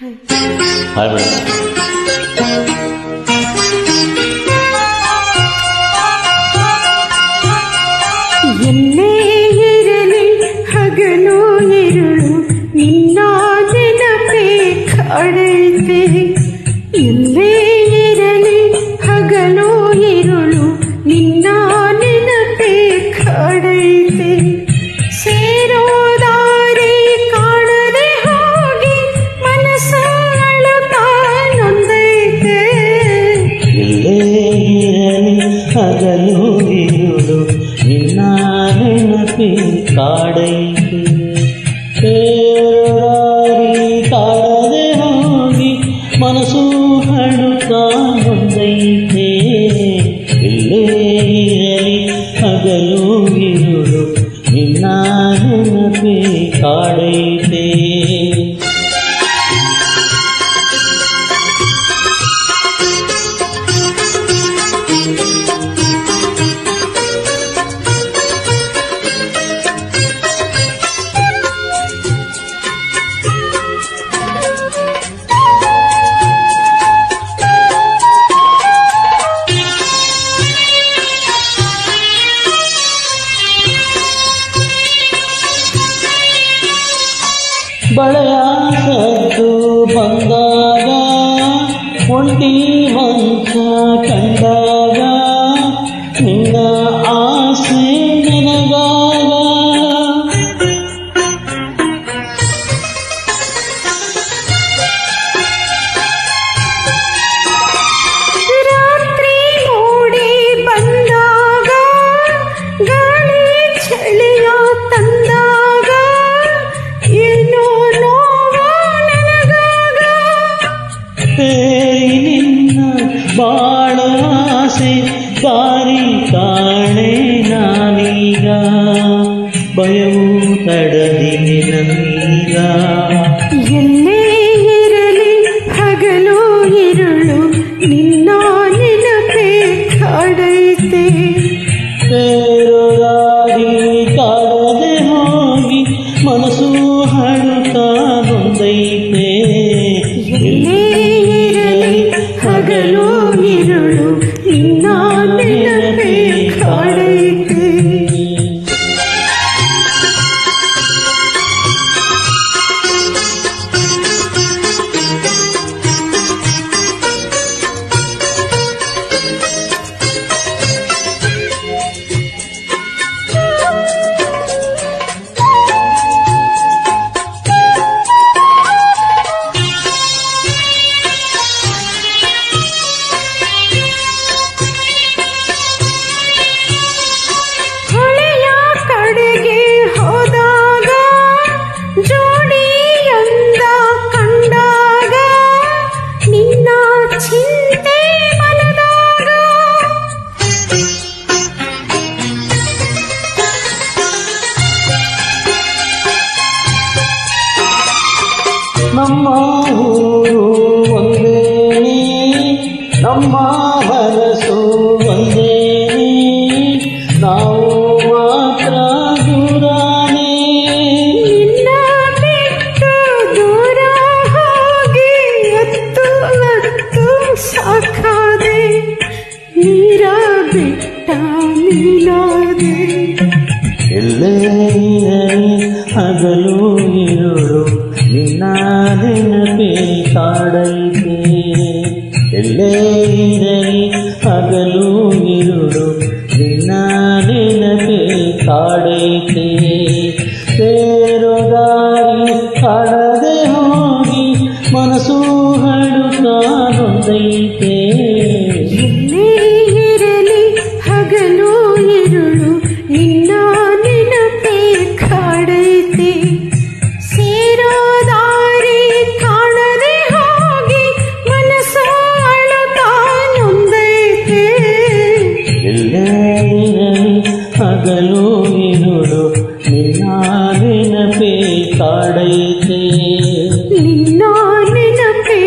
Hỏi mình என்னே ಹಗಲು ಇರುಳು ನಿನ್ನ ನೆನಪಿ ಕಾಡೈತೆ ಬೇರಾರಿ ಕಾಡದೆ ಹೋಗಿ ಮನಸ್ಸು ಹಡುತ್ತಾ ಮುಂದೈತೆ ಎಲ್ಲೇ ಇರಲಿ ಹಗಲು ಇರುಳು ನಿನ್ನ ನೆನಪಿ ಕಾಡೈತೆ ಬಳೆಯ ಸದ್ದು ಬಂದಾಗ ಒಂಟಿ ಮಂಚ ಕಂಡಾಗ ನಿನ್ನ ಬಾಳ ಆಸೆ ದಾರಿ ಕಾಣೆ ನಾನೀಗ ಭಯವು ತಡದಿದೆ ನನ್ನೀಗ ನಮ್ಮ ಊರು ಒಂದೇ ನಮ್ಮ ಮನಸ್ಸು ಒಂದೇ ನಾವು ಮಾತ್ರ ದೂರಾನೇ. ನಿನ್ನ ಬಿಟ್ಟು ದೂರ ಹೋಗಿ ಎತ್ತು ಎತ್ತು ಸಾಕಾದೆ. ನೀರ ಬಿಟ್ಟ ನೀನಾದೆ. ಎಲ್ಲೇ ಹಗಲು ಇರಲಿ ಹಗಲು ಇರುಳು ನಿನ್ನ ನೆನಪೇ ಕಾಡೈತೆ ಸೇರೋ ದಾರಿ நினப்பே காடைத்தே நின்னா நினப்பே